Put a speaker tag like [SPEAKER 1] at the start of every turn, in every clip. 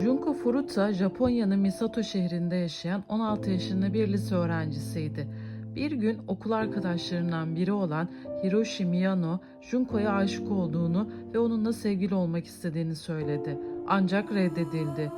[SPEAKER 1] Junko Furuta, Japonya'nın Misato şehrinde yaşayan 16 yaşında bir lise öğrencisiydi. Bir gün okul arkadaşlarından biri olan Hiroshi Miyano, Junko'ya aşık olduğunu ve onunla sevgili olmak istediğini söyledi. Ancak reddedildi.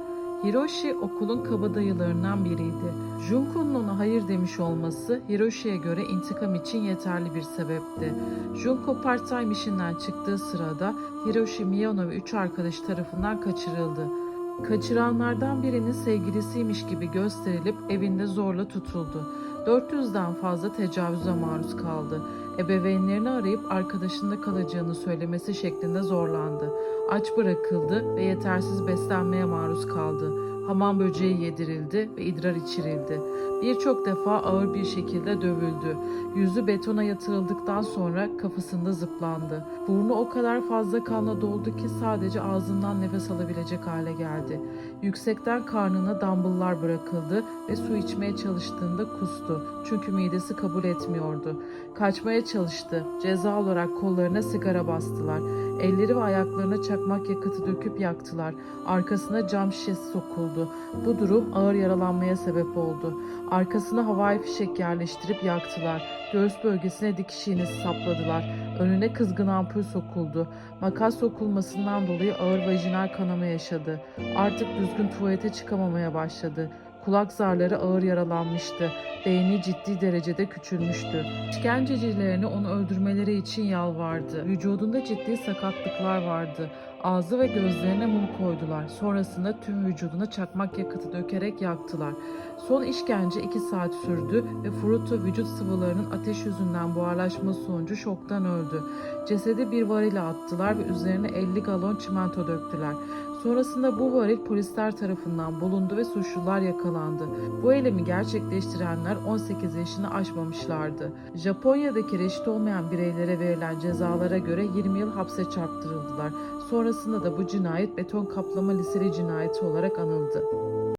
[SPEAKER 1] Hiroshi okulun kabadayılarından biriydi. Junko'nun ona hayır demiş olması Hiroshi'ye göre intikam için yeterli bir sebepti. Junko part-time işinden çıktığı sırada Hiroshi Miyano ve üç arkadaş tarafından kaçırıldı. Kaçıranlardan birinin sevgilisiymiş gibi gösterilip evinde zorla tutuldu. 400'den fazla tecavüze maruz kaldı. Ebeveynlerini arayıp arkadaşında kalacağını söylemesi şeklinde zorlandı. Aç bırakıldı ve yetersiz beslenmeye maruz kaldı. Hamam böceği yedirildi ve idrar içirildi. Birçok defa ağır bir şekilde dövüldü. Yüzü betona yatırıldıktan sonra kafasında zıplandı. Burnu o kadar fazla kanla doldu ki sadece ağzından nefes alabilecek hale geldi. Yüksekten karnına dumbbelllar bırakıldı ve su içmeye çalıştığında kustu. Çünkü midesi kabul etmiyordu. Kaçmaya çalıştı. Ceza olarak kollarına sigara bastılar. Elleri ve ayaklarına çakmak yakıtı döküp yaktılar. Arkasına cam şişesi sokuldu. Bu durum ağır yaralanmaya sebep oldu. Arkasına havai fişek yerleştirip yaktılar. Göğüs bölgesine dikiş iğnesi sapladılar. Önüne kızgın ampul sokuldu. Makas sokulmasından dolayı ağır vajinal kanama yaşadı. Artık düzgün tuvalete çıkamamaya başladı. Kulak zarları ağır yaralanmıştı. Beyni ciddi derecede küçülmüştü. İşkencecilerini onu öldürmeleri için yalvardı. Vücudunda ciddi sakatlıklar vardı. Ağzı ve gözlerine mum koydular. Sonrasında tüm vücuduna çakmak yakıtı dökerek yaktılar. Son işkence 2 saat sürdü ve Furuto vücut sıvılarının ateş yüzünden buharlaşması sonucu şoktan öldü. Cesedi bir varile attılar ve üzerine 50 galon çimento döktüler. Sonrasında bu varil polisler tarafından bulundu ve suçlular yakalandı. Bu eylemi gerçekleştirenler 18 yaşını aşmamışlardı. Japonya'daki reşit olmayan bireylere verilen cezalara göre 20 yıl hapse çarptırıldılar. Sonrasında da bu cinayet beton kaplama liseli cinayeti olarak anıldı.